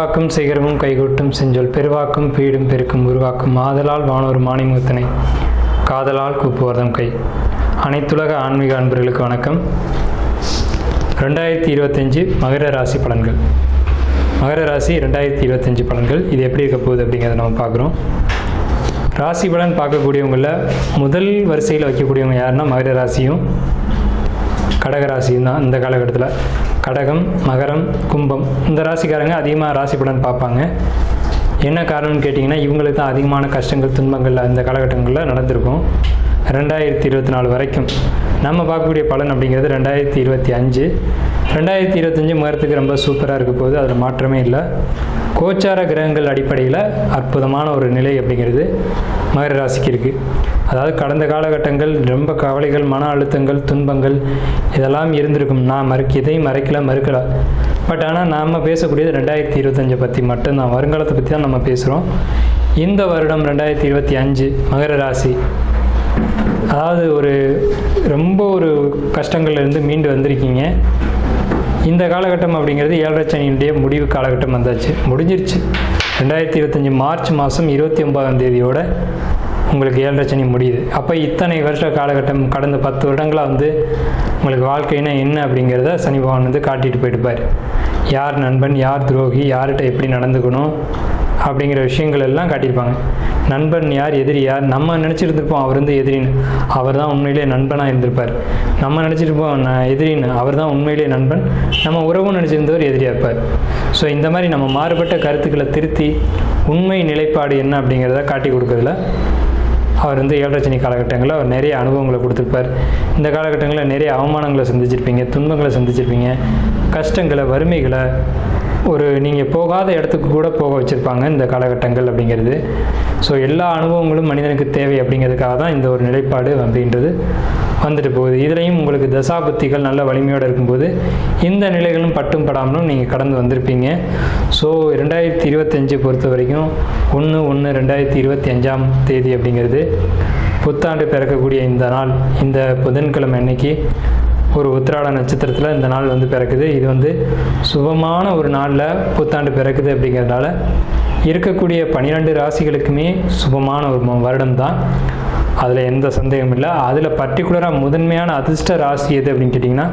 பெருவாக்கும் சிகரமும் கைகூட்டும் செஞ்சொல் பெருவாக்கும் பீடும் பெருக்கும் உருவாக்கும் ஆதலால் வானோர் மாணிமுகத்தினை காதலால் கூப்புவர்தம் கை. அனைத்துலக ஆன்மீக அன்பர்களுக்கு வணக்கம். ரெண்டாயிரத்தி இருபத்தஞ்சு மகர ராசி பலன்கள். மகர ராசி ரெண்டாயிரத்தி இருபத்தஞ்சு பலன்கள். இது எப்படி இருக்க போகுது அப்படிங்கிறத நம்ம பார்க்குறோம். ராசி பலன் பார்க்கக்கூடியவங்களில் முதல் வரிசையில் வைக்கக்கூடியவங்க யாருன்னா மகர ராசியும் கடக ராசியும் தான் இந்த காலகட்டத்தில். கடகம் மகரம் கும்பம். இந்த ராசிக்காரங்க அதிகமாக ராசி பலன் பார்ப்பாங்க. என்ன காரணம்னு கேட்டிங்கன்னா இவங்களுக்கு தான் அதிகமான கஷ்டங்கள் துன்பங்கள் அந்த காலகட்டங்களில் நடந்திருக்கும். ரெண்டாயிரத்தி இருபத்தி நாலு வரைக்கும் நம்ம பார்க்கக்கூடிய பலன் அப்படிங்கிறது ரெண்டாயிரத்தி இருபத்தி அஞ்சு. ரெண்டாயிரத்தி இருபத்தஞ்சு முகரத்துக்கு ரொம்ப சூப்பராக இருக்க போகுது. அதில் மாற்றமே இல்லை. கோச்சார கிரகங்கள் அடிப்படையில் அற்புதமான ஒரு நிலை அப்படிங்கிறது மகர ராசிக்கு இருக்குது அதாவது கடந்த காலகட்டங்கள் ரொம்ப கவலைகள் மன அழுத்தங்கள் துன்பங்கள் இதெல்லாம் இருந்திருக்கும். நான் மறுக்க இதையும் மறைக்கல மறுக்கல. பட் ஆனால் நாம் பேசக்கூடியது ரெண்டாயிரத்தி இருபத்தஞ்சை பற்றி மட்டும்தான். வருங்காலத்தை பற்றி தான் நம்ம பேசுகிறோம் இந்த வருடம் ரெண்டாயிரத்தி இருபத்தி அஞ்சு மகர ராசி. அதாவது ஒரு ரொம்ப ஒரு கஷ்டங்கள்லேருந்து மீண்டு வந்திருக்கீங்க. இந்த காலகட்டம் அப்படிங்கிறது ஏழரை சனியினுடைய முடிவு காலகட்டம் வந்தாச்சு. முடிஞ்சிருச்சு. ரெண்டாயிரத்தி இருபத்தஞ்சி மார்ச் மாதம் இருபத்தி ஒன்பதாம் தேதியோட உங்களுக்கு ஏழரை சனி முடியுது. அப்போ இத்தனை வருஷ காலகட்டம் கடந்த பத்து வருடங்களாக வந்து உங்களுக்கு வாழ்க்கைனா என்ன அப்படிங்கிறத சனி பகவான் வந்து காட்டிட்டு போயிட்டுப்பார் யார் நண்பன் யார் துரோகி யார்கிட்ட எப்படி நடந்துக்கணும் அப்படிங்கிற விஷயங்கள் எல்லாம் காட்டியிருப்பாங்க. நண்பன் யார் எதிரி யார்? நம்ம நினச்சிருந்துருப்போம் அவர் வந்து எதிரின்னு. அவர் தான் உண்மையிலே நண்பனாக இருந்திருப்பார். நம்ம நினச்சிருப்போம் நான் எதிரின்னு. அவர் தான் உண்மையிலே நண்பன். நம்ம உறவும் நினச்சிருந்தவர் எதிரியாக இருப்பார். ஸோ இந்த மாதிரி நம்ம மாறுபட்ட கருத்துக்களை திருத்தி உண்மை நிலைப்பாடு என்ன அப்படிங்கிறத காட்டி கொடுக்குறதுல அவர் வந்து ஏழரச்சனி காலகட்டங்களில் அவர் நிறைய அனுபவங்களை கொடுத்துருப்பார். இந்த காலகட்டங்களில் நிறைய அவமானங்களை சந்திச்சிருப்பீங்க துன்பங்களை சந்திச்சிருப்பீங்க கஷ்டங்களை வறுமைகளை ஒரு நீங்கள் போகாத இடத்துக்கு கூட போக வச்சுருப்பாங்க இந்த காலகட்டங்கள் அப்படிங்கிறது. ஸோ எல்லா அனுபவங்களும் மனிதனுக்கு தேவை அப்படிங்கிறதுக்காக தான் இந்த ஒரு நிலைப்பாடு அப்படின்றது வந்துட்டு போகுது. இதுலேயும் உங்களுக்கு தசாபுத்திகள் நல்ல வலிமையோடு இருக்கும்போது இந்த நிலைகளும் பட்டும் படாமலும் நீங்கள் கடந்து வந்திருப்பீங்க. ஸோ ரெண்டாயிரத்தி இருபத்தஞ்சு பொறுத்த வரைக்கும் ஒன்று ஒன்று ரெண்டாயிரத்தி இருபத்தி அஞ்சாம் தேதி அப்படிங்கிறது புத்தாண்டு பிறக்கக்கூடிய இந்த நாள் இந்த புதன்கிழமை அன்னைக்கு ஒரு உத்திராட நட்சத்திரத்தில் இந்த நாள் வந்து பிறக்குது. இது வந்து சுபமான ஒரு நாளில் புத்தாண்டு பிறக்குது அப்படிங்கிறதுனால இருக்கக்கூடிய பன்னிரெண்டு ராசிகளுக்குமே சுபமான ஒரு வருடம் தான் அதில் எந்த சந்தேகமும் இல்லை. அதில் பர்டிகுலராக முதன்மையான அதிர்ஷ்ட ராசி எது அப்படின்னு கேட்டிங்கன்னா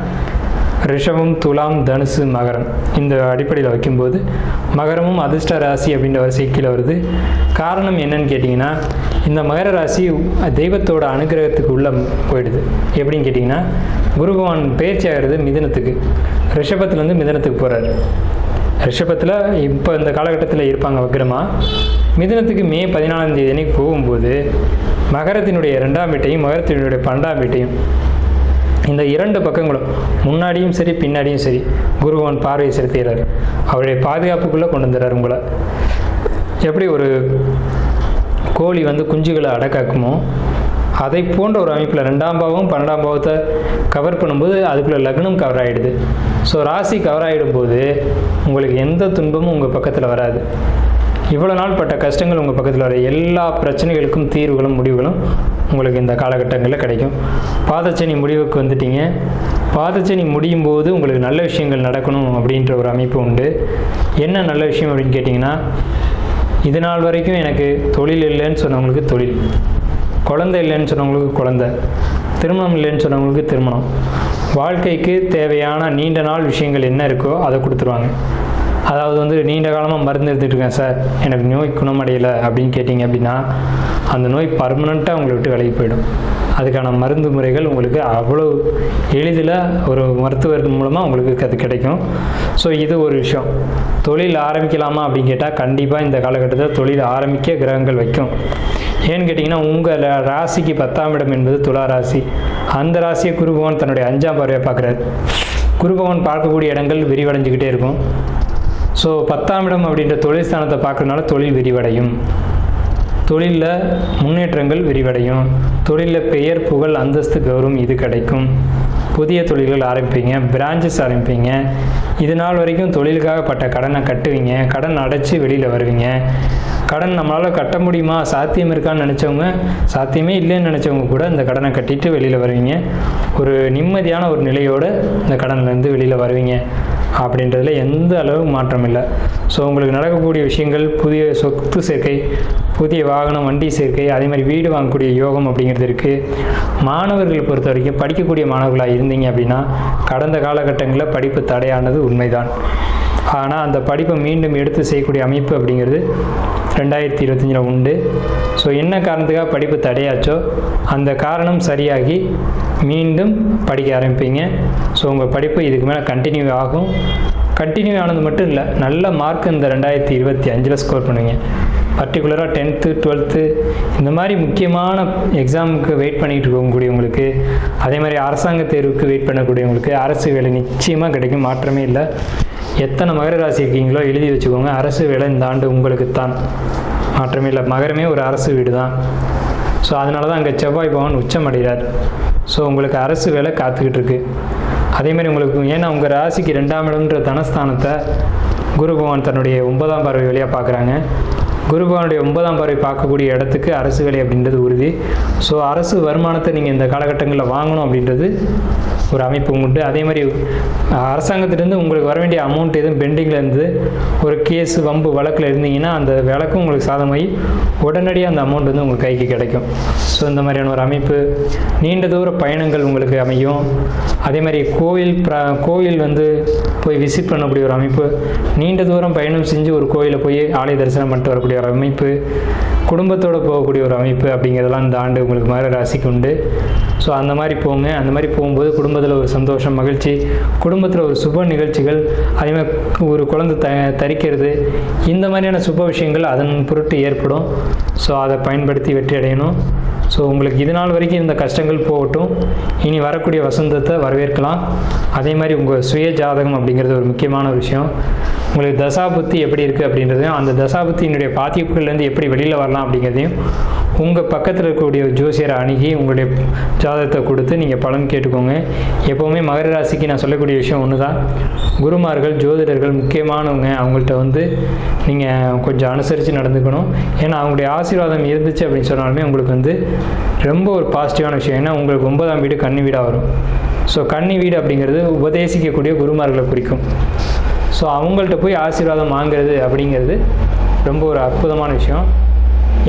ரிஷபம் துலாம் தனுசு மகரம். இந்த அடிப்படையில் வைக்கும்போது மகரமும் அதிர்ஷ்ட ராசி அப்படின்ற வரிசை கீழே வருது. காரணம் என்னன்னு கேட்டிங்கன்னா இந்த மகர ராசி தெய்வத்தோட அனுகிரகத்துக்கு உள்ள போயிடுது. எப்படின்னு கேட்டிங்கன்னா குரு பகவான் பயிற்சி ஆகிறது மிதனத்துக்கு. ரிஷபத்துலேருந்து மிதனத்துக்கு போகிறாரு ரிஷபத்தில் இப்போ இந்த காலகட்டத்தில் இருப்பாங்க வக்ரமா. மிதனத்துக்கு மே பதினாலாம் தேதி அன்னைக்கு போகும்போது மகரத்தினுடைய ரெண்டாம் வீட்டையும் மகரத்தினுடைய பன்னெண்டாம் வீட்டையும் இந்த இரண்டு பக்கங்களும் முன்னாடியும் சரி பின்னாடியும் சரி குருவன் பார்வை செலுத்துகிறார். அவருடைய பாதுகாப்புக்குள்ளே கொண்டு வந்துடுறார் உங்களை. எப்படி ஒரு கோழி வந்து குஞ்சுகளை அடக்காக்குமோ அதை போன்ற ஒரு அமைப்பில் ரெண்டாம் பாவம் பன்னெண்டாம் பாவத்தை கவர் பண்ணும்போது அதுக்குள்ளே லக்னம் கவர் ஆகிடுது ஸோ ராசி கவர் ஆகிடும்போது உங்களுக்கு எந்த துன்பமும் உங்கள் பக்கத்தில் வராது. இவ்வளோ நாள் பட்ட கஷ்டங்கள் உங்கள் பக்கத்தில் வர எல்லா பிரச்சனைகளுக்கும் தீர்வுகளும் முடிவுகளும் உங்களுக்கு இந்த காலகட்டங்களில் கிடைக்கும். பாதச்சனி முடிவுக்கு வந்துட்டீங்க. பாதச்சனி முடியும் போது உங்களுக்கு நல்ல விஷயங்கள் நடக்கணும் அப்படின்ற ஒரு அமைப்பு உண்டு. என்ன நல்ல விஷயம் அப்படின்னு கேட்டிங்கன்னா இது நாள் வரைக்கும் எனக்கு தொழில் இல்லைன்னு சொன்னவங்களுக்கு தொழில். குழந்தை இல்லைன்னு சொன்னவங்களுக்கு குழந்தை. திருமணம் இல்லைன்னு சொன்னவங்களுக்கு திருமணம். வாழ்க்கைக்கு தேவையான நீண்ட நாள் விஷயங்கள் என்ன இருக்கோ அதை கொடுத்துருவாங்க. அதாவது வந்து நீண்ட காலமாக மருந்து எடுத்துகிட்டு இருக்கேன் சார். எனக்கு நோய் குணமடையலை அப்படின்னு கேட்டிங்க அப்படின்னா அந்த நோய் பர்மனெண்ட்டாக உங்களை விட்டு விலகி போயிடும். அதுக்கான மருந்து முறைகள் உங்களுக்கு அவ்வளோ எளிதில் ஒரு மருத்துவர் மூலமாக உங்களுக்கு அது கிடைக்கும். ஸோ இது ஒரு விஷயம். தொழில் ஆரம்பிக்கலாமா அப்படின்னு கேட்டால் கண்டிப்பாக இந்த காலகட்டத்தில் தொழில் ஆரம்பிக்க கிரகங்கள் வைக்கும். ஏன்னு கேட்டிங்கன்னா உங்கள் ராசிக்கு பத்தாம் இடம் என்பது துலா ராசி. அந்த ராசியை குருபவன் தன்னுடைய அஞ்சாம் பார்வையை பார்க்குறாரு. குருபவன் பார்க்கக்கூடிய இடங்கள் விரிவடைஞ்சிக்கிட்டே இருக்கும். ஸோ பத்தாம் இடம் அப்படின்ற தொழில் ஸ்தானத்தை பார்க்குறதுனால தொழில் விரிவடையும். தொழிலில் முன்னேற்றங்கள் விரிவடையும். தொழிலில் பெயர் புகழ் அந்தஸ்து கௌரவம் இது கிடைக்கும். புதிய தொழில்கள் ஆரம்பிப்பீங்க பிரான்ச்சஸ் ஆரம்பிப்பீங்க. இது நாள் வரைக்கும் தொழிலுக்காக பட்ட கடனை கட்டுவீங்க கடன் அடைச்சி வெளியில் வருவீங்க. கடன் நம்மளால் கட்ட முடியுமா? சாத்தியம் இருக்கான்னு நினச்சவங்க சாத்தியமே இல்லைன்னு நினச்சவங்க கூட இந்த கடனை கட்டிட்டு வெளியில் வருவீங்க. ஒரு நிம்மதியான ஒரு நிலையோடு இந்த கடன்லேருந்து வெளியில் வருவீங்க. அப்படின்றதுல எந்த அளவு மாற்றம் இல்லை. ஸோ உங்களுக்கு நடக்கக்கூடிய விஷயங்கள் புதிய சொத்து சேர்க்கை புதிய வாகனம் வண்டி சேர்க்கை அதே மாதிரி வீடு வாங்கக்கூடிய யோகம் அப்படிங்கிறது இருக்குது மாணவர்களை பொறுத்த வரைக்கும் படிக்கக்கூடிய மாணவர்களாக இருந்தீங்க அப்படின்னா கடந்த காலகட்டங்களில் படிப்பு தடையானது உண்மைதான். ஆனால் அந்த படிப்பை மீண்டும் எடுத்து செய்யக்கூடிய அமைப்பு அப்படிங்கிறது ரெண்டாயிரத்தி இருபத்தஞ்சில் உண்டு. ஸோ என்ன காரணத்துக்காக படிப்பு தடையாச்சோ அந்த காரணம் சரியாகி மீண்டும் படிக்க ஆரம்பிப்பீங்க. ஸோ உங்கள் படிப்பு இதுக்கு மேலே கண்டினியூ ஆகும். கண்டினியூ ஆனது மட்டும் இல்லை நல்ல மார்க் இந்த ரெண்டாயிரத்தி இருபத்தி அஞ்சில் ஸ்கோர் பண்ணுவீங்க பர்டிகுலராக டென்த்து டுவெல்த்து இந்த மாதிரி முக்கியமான எக்ஸாமுக்கு வெயிட் பண்ணிகிட்டு இருக்கக்கூடியவங்களுக்கு அதே மாதிரி அரசாங்க தேர்வுக்கு வெயிட் பண்ணக்கூடியவங்களுக்கு அரசு வேலை நிச்சயமாக கிடைக்கும் மாற்றமே இல்லை. எத்தனை மகர ராசி இருக்கீங்களோ எழுதி வச்சுக்கோங்க. அரசு வேலை இந்த ஆண்டு உங்களுக்கு தான் மாற்றமே இல்லை. மகரமே ஒரு அரசு வீடு தான் ஸோ அதனால தான் அங்கே செவ்வாய் பவன் உச்சம் அடைகிறார். ஸோ உங்களுக்கு அரசு வேலை காத்துக்கிட்டு இருக்கு. அதே மாதிரி உங்களுக்கு ஏன்னா உங்கள் ராசிக்கு ரெண்டாம் இடம்ன்ற தனஸ்தானத்தை குரு பகவான் தன்னுடைய ஒன்பதாம் பார்வை வழியாக பார்க்குறாங்க. குருபவனுடைய ஒன்பதாம் பார்வை பார்க்கக்கூடிய இடத்துக்கு அரசு வேலை அப்படின்றது உறுதி. ஸோ அரசு வருமானத்தை நீங்கள் இந்த காலகட்டங்களில் வாங்கணும் அப்படின்றது ஒரு அமைப்பு உண்டு. அதே மாதிரி அரசாங்கத்திலேருந்து உங்களுக்கு வர வேண்டிய அமௌண்ட் எதுவும் பெண்டிங்கில் இருந்து ஒரு கேஸ் வம்பு வழக்கில் இருந்தீங்கன்னா அந்த வழக்கும் உங்களுக்கு சாதமாகி உடனடியாக அந்த அமௌண்ட் வந்து உங்கள் கைக்கு கிடைக்கும். ஸோ இந்த மாதிரியான ஒரு அமைப்பு நீண்ட தூர பயணங்கள் உங்களுக்கு அமையும். அதே மாதிரி கோயில் ப்ர கோயில் வந்து போய் விசிட் பண்ணக்கூடிய ஒரு அமைப்பு நீண்ட தூரம் பயணம் செஞ்சு ஒரு கோயிலை போய் ஆலய தரிசனம் பண்ணிட்டு வரக்கூடிய அமைப்பு குடும்பத்தோடு போகக்கூடிய ஒரு அமைப்பு அப்படிங்கிறதெல்லாம் இந்த ஆண்டு உங்களுக்கு மகர ராசிக்கு உண்டு. ஸோ அந்த மாதிரி போங்க. அந்த மாதிரி போகும்போது குடும்பத்தில் ஒரு சந்தோஷம் மகிழ்ச்சி குடும்பத்தில் ஒரு சுப நிகழ்ச்சிகள் அதே மாதிரி ஒரு குழந்தை த தரிக்கிறது இந்த மாதிரியான சுப விஷயங்கள் அதன் பொருட்டு ஏற்படும். ஸோ அதை பயன்படுத்தி வெற்றி அடையணும். ஸோ உங்களுக்கு இது நாள் வரைக்கும் இந்த கஷ்டங்கள் போகட்டும். இனி வரக்கூடிய வசந்தத்தை வரவேற்கலாம். அதே மாதிரி உங்கள் சுய ஜாதகம் அப்படிங்கிறது ஒரு முக்கியமான ஒரு விஷயம். உங்களுக்கு தசாபுத்தி எப்படி இருக்குது அப்படின்றதையும் அந்த தசாபுத்தியினுடைய பாதிப்புகள்லேருந்து எப்படி வெளியில் வரலாம் அப்படிங்கிறதையும் உங்கள் பக்கத்தில் இருக்கக்கூடிய ஜோசியரை அணுகி உங்களுடைய ஜாதகத்தை கொடுத்து நீங்கள் பலன் கேட்டுக்கோங்க. எப்போவுமே மகர ராசிக்கு நான் சொல்லக்கூடிய விஷயம் ஒன்று தான் குருமார்கள் ஜோதிடர்கள் முக்கியமானவங்க அவங்கள்ட்ட வந்து நீங்கள் கொஞ்சம் அனுசரித்து நடந்துக்கணும். ஏன்னா அவங்களுடைய ஆசீர்வாதம் இருந்துச்சு அப்படின்னு சொன்னாலுமே உங்களுக்கு வந்து ரொம்ப ஒரு பாசிட்டிவான விஷயம். ஏன்னா உங்களுக்கு ஒன்பதாம் வீடு கன்னி வீடாக வரும். ஸோ கன்னி வீடு அப்படிங்கிறது உபதேசிக்கக்கூடிய குருமார்களை குறிக்கும். ஸோ அவங்கள்ட்ட போய் ஆசீர்வாதம் வாங்குறது அப்படிங்கிறது ரொம்ப ஒரு அற்புதமான விஷயம்.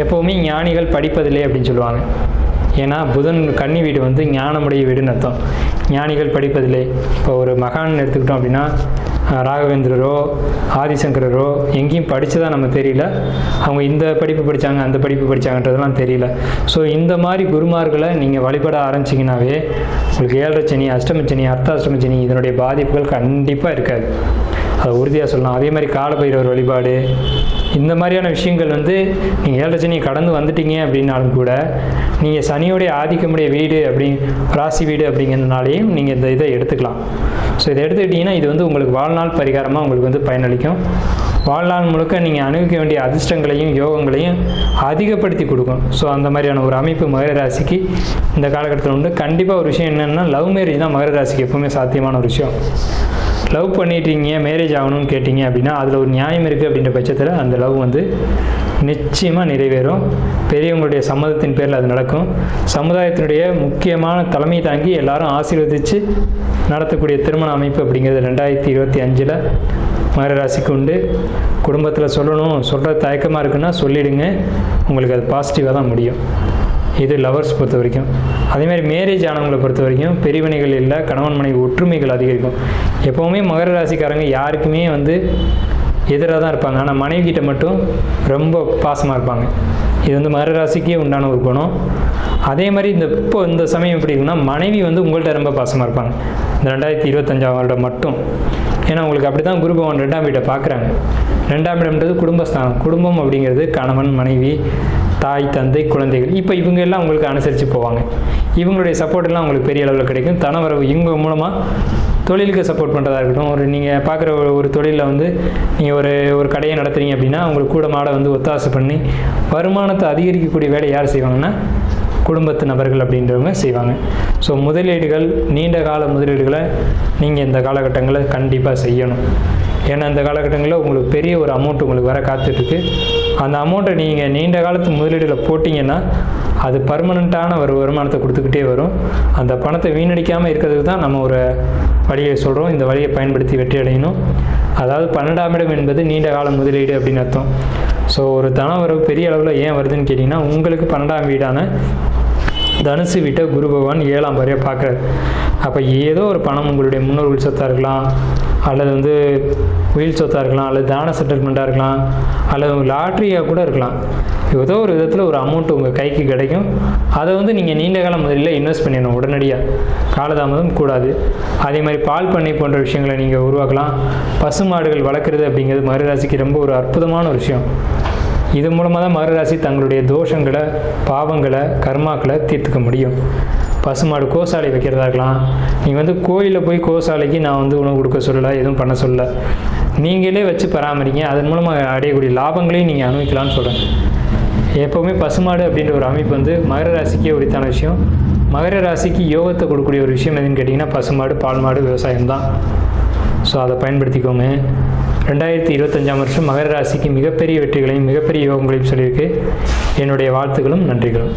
எப்போவுமே ஞானிகள் படிப்பதில்லை அப்படின்னு சொல்லுவாங்க. ஏன்னா புதன் கன்னி வீடு வந்து ஞானமுடைய வீடுன்னு அர்த்தம். ஞானிகள் படிப்பதில்லை. இப்போ ஒரு மகான் எடுத்துக்கிட்டோம் அப்படின்னா ராகவேந்திரரோ ஆதிசங்கரரோ எங்கேயும் படித்ததாக நம்ம தெரியல. அவங்க இந்த படிப்பு படித்தாங்க அந்த படிப்பு படித்தாங்கன்றதெல்லாம் தெரியல. ஸோ இந்த மாதிரி குருமார்களை நீங்கள் வழிபட ஆரம்பிச்சிங்கனாவே உங்களுக்கு ஏழரை சனி அஷ்டமச்சனி சனி இதனுடைய பாதிப்புகள் கண்டிப்பாக இருக்காது. உறுதியாக சொல்லலாம். அதே மாதிரி காலபைரவர் வழிபாடு இந்த மாதிரியான விஷயங்கள் வந்து நீங்கள் ஏழரை கடந்து வந்துட்டீங்க அப்படின்னாலும் கூட நீங்கள் சனியோடைய ஆதிக்கமுடைய வீடு அப்படி ராசி வீடு அப்படிங்கிறதுனாலையும் நீங்கள் இந்த இதை எடுத்துக்கலாம். ஸோ இதை எடுத்துக்கிட்டிங்கன்னா இது வந்து உங்களுக்கு வாழ்நாள் பரிகாரமாக உங்களுக்கு வந்து பயனளிக்கும். வாழ்நாள் முழுக்க நீங்கள் அணுகிக்க வேண்டிய அதிர்ஷ்டங்களையும் யோகங்களையும் அதிகப்படுத்தி கொடுக்கும். ஸோ அந்த மாதிரியான ஒரு அமைப்பு மகர ராசிக்கு இந்த காலகட்டத்தில் உண்டு. கண்டிப்பாக ஒரு விஷயம் என்னென்னா லவ் மேரேஜ் தான் மகர ராசிக்கு எப்பவுமே சாத்தியமான ஒரு விஷயம். லவ் பண்ணிட்டீங்க மேரேஜ் ஆகணும்னு கேட்டிங்க அப்படின்னா அதில் ஒரு நியாயம் இருக்குது அப்படின்ற பட்சத்தில் அந்த லவ் வந்து நிச்சயமாக நிறைவேறும். பெரியவங்களுடைய சம்மதத்தின் பேரில் அது நடக்கும். சமுதாயத்தினுடைய முக்கியமான தலைமை தாங்கி எல்லாரும் ஆசீர்வதித்து நடத்தக்கூடிய திருமண அமைப்பு அப்படிங்கிறது ரெண்டாயிரத்தி இருபத்தி அஞ்சில் மகர ராசிக்கு உண்டு. குடும்பத்தில் சொல்லணும் சொல்கிற தயக்கமாக இருக்குன்னா சொல்லிவிடுங்க உங்களுக்கு அது பாசிட்டிவாக தான் முடியும். இது லவர்ஸ் பொறுத்த வரைக்கும். அதேமாதிரி மேரேஜ் ஆனவங்களை பொறுத்த வரைக்கும் பெரியவனைகள் இல்லை கணவன் மனைவி ஒற்றுமைகள் அதிகரிக்கும். எப்போவுமே மகர ராசிக்காரங்க யாருக்குமே வந்து எதிராக தான் இருப்பாங்க. ஆனால் மனைவி கிட்ட மட்டும் ரொம்ப பாசமாக இருப்பாங்க. இது வந்து மகர ராசிக்கே உண்டான ஒரு குணம். அதே மாதிரி இந்த இப்போ இந்த சமயம் எப்படி இருக்குன்னா மனைவி வந்து உங்கள்கிட்ட ரொம்ப பாசமாக இருப்பாங்க. இந்த ரெண்டாயிரத்தி இருபத்தஞ்சாம் வருடம் மட்டும். ஏன்னா உங்களுக்கு அப்படி தான் குரு பகவான் ரெண்டாம் வீட்டை பார்க்குறாங்க. ரெண்டாம் இடம்ன்றது குடும்பஸ்தானம். குடும்பம் அப்படிங்கிறது கணவன் மனைவி தாய் தந்தை குழந்தைகள். இப்போ இவங்க எல்லாம் உங்களுக்கு அனுசரித்து போவாங்க. இவங்களுடைய சப்போர்ட் எல்லாம் உங்களுக்கு பெரிய அளவில் கிடைக்கும். தனவரவு இவங்க மூலமாக தொழிலுக்கு சப்போர்ட் பண்ணுறதா இருக்கட்டும். ஒரு நீங்கள் பார்க்குற ஒரு ஒரு தொழிலில் வந்து நீங்கள் ஒரு ஒரு கடையை நடத்துகிறீங்க அப்படின்னா உங்களுக்கு கூட மாட வந்து ஒத்தாசை பண்ணி வருமானத்தை அதிகரிக்கக்கூடிய வேலை யார் செய்வாங்கன்னா குடும்பத்து நபர்கள் அப்படின்றவங்க செய்வாங்க. ஸோ முதலீடுகள் நீண்ட கால முதலீடுகளை நீங்கள் இந்த காலகட்டங்களில் கண்டிப்பாக செய்யணும். ஏன்னா இந்த காலகட்டங்களில் உங்களுக்கு பெரிய ஒரு அமௌண்ட் உங்களுக்கு வர காத்துட்ருக்கு அந்த அமௌண்ட்டை நீங்கள் நீண்ட காலத்து முதலீடுகளை போட்டிங்கன்னா அது பர்மனண்ட்டான ஒரு வருமானத்தை கொடுத்துக்கிட்டே வரும். அந்த பணத்தை வீணடிக்காமல் இருக்கிறதுக்கு தான் நம்ம ஒரு வழியை சொல்கிறோம் இந்த வழியை பயன்படுத்தி வெற்றி அடையணும் அதாவது பன்னெண்டாம் இடம் என்பது நீண்ட கால முதலீடு அப்படின்னு அர்த்தம். ஸோ ஒரு தனவரவு பெரிய அளவில் ஏன் வருதுன்னு கேட்டிங்கன்னா உங்களுக்கு பன்னெண்டாம் வீடான தனுசு விட்ட குரு பகவான் ஏழாம் வரைய பார்க்குறாரு. அப்போ ஏதோ ஒரு பணம் உங்களுடைய முன்னோர்கள் சொத்தாக இருக்கலாம் அல்லது வந்து உயில் சொத்தாக இருக்கலாம் அல்லது தான செட்டில்மெண்ட்டாக இருக்கலாம் அல்லது உங்கள் லாட்ரியாக கூட இருக்கலாம். ஏதோ ஒரு விதத்தில் ஒரு அமௌண்ட் உங்கள் கைக்கு கிடைக்கும். அதை வந்து நீங்கள் நீண்ட கால முதலில் இன்வெஸ்ட் பண்ணிடணும் உடனடியாக காலதாமதம் கூடாது. அதே மாதிரி பால் பண்ணை போன்ற விஷயங்களை நீங்கள் உருவாக்கலாம். பசுமாடுகள் வளர்க்குறது அப்படிங்கிறது மறுராசிக்கு ரொம்ப ஒரு அற்புதமான ஒரு விஷயம். இது மூலமாக தான் மகராசி தங்களுடைய தோஷங்களை பாவங்களை கர்மாக்களை தீர்த்துக்க முடியும். பசுமாடு கோசாலை வைக்கிறதா இருக்கலாம். நீங்கள் வந்து கோயிலில் போய் கோசாலைக்கு நான் வந்து உணவு கொடுக்க சொல்லலை எதுவும் பண்ண சொல்லலை. நீங்களே வச்சு பராமரிங்க. அதன் மூலமாக அடையக்கூடிய லாபங்களையும் நீங்கள் அனுபவிக்கலாம்னு சொல்கிறேன் எப்போவுமே பசுமாடு அப்படின்ற ஒரு அமைப்பு வந்து மகர ராசிக்கே உரித்தான விஷயம். மகர ராசிக்கு யோகத்தை கொடுக்கக்கூடிய ஒரு விஷயம் எதுன்னு கேட்டிங்கன்னா பசுமாடு பால் மாடு விவசாயம் தான் ஸோ அதை பயன்படுத்திக்கோங்க. ரெண்டாயிரத்தி இருபத்தஞ்சாம் வருஷம் மகர ராசிக்கு மிகப்பெரிய வெற்றிகளையும் மிகப்பெரிய யோகங்களையும் சொல்லியிருக்கு. என்னுடைய வாழ்த்துக்களும் நன்றிகளும்.